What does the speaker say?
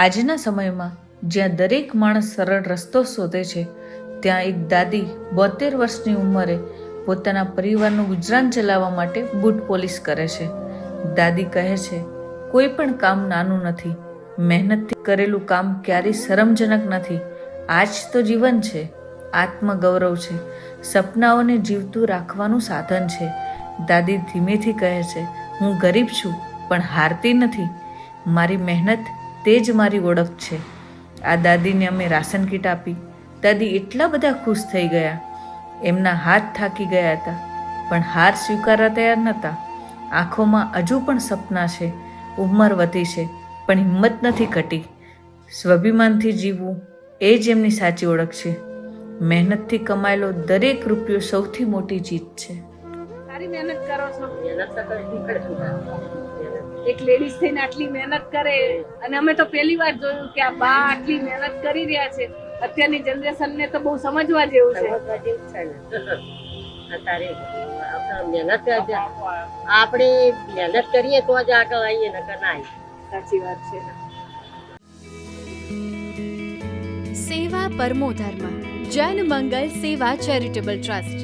આજના સમયમાં જ્યાં દરેક માણસ સરળ રસ્તો શોધે છે, ત્યાં એક દાદી બોતેર વર્ષની ઉંમરે પોતાના પરિવારનું ગુજરાન ચલાવવા માટે બૂટ પોલિશ કરે છે. દાદી કહે છે, કોઈ પણ કામ નાનું નથી. મહેનતથી કરેલું કામ ક્યારેય શરમજનક નથી. આજ તો જીવન છે, આત્મગૌરવ છે. સપનાઓને જીવતું રાખવાનું સાધન છે. દાદી ધીમેથી કહે છે, હું ગરીબ છું, પણ હારતી નથી. મારી મહેનત તે જ મારી ઓળખ છે. આ દાદીને અમે રાશન કીટ આપી. દાદી એટલા બધા ખુશ થઈ ગયા. એમના હાથ થાકી ગયા હતા પણ હાર સ્વીકારવા તૈયાર નહોતા. આંખોમાં હજુ પણ સપના છે ઉંમર વધી છે પણ હિંમત નથી ઘટી. સ્વાભિમાનથી જીવવું એ જ એમની સાચી ઓળખ છે. મહેનતથી કમાયેલો દરેક રૂપિયો સૌથી મોટી જીત છે. સારી મહેનત કરો છો. મહેનત તો એક લેડીઝ થઈને આટલી મહેનત કરે અને અમે તો પહેલી વાર જોયું કે આ બા આટલી મહેનત કરી રહ્યા છે. અત્યારની જનરેશન ને તો બહુ સમજવા જેવું છે. મહેનત આપણે મહેનત કરીએ તો જ આગળ આવીએ નકર ના આવીએ. સાચી વાત છે. સેવા પરમો ધર્મ. જન મંગલ સેવા ચેરિટેબલ ટ્રસ્ટ.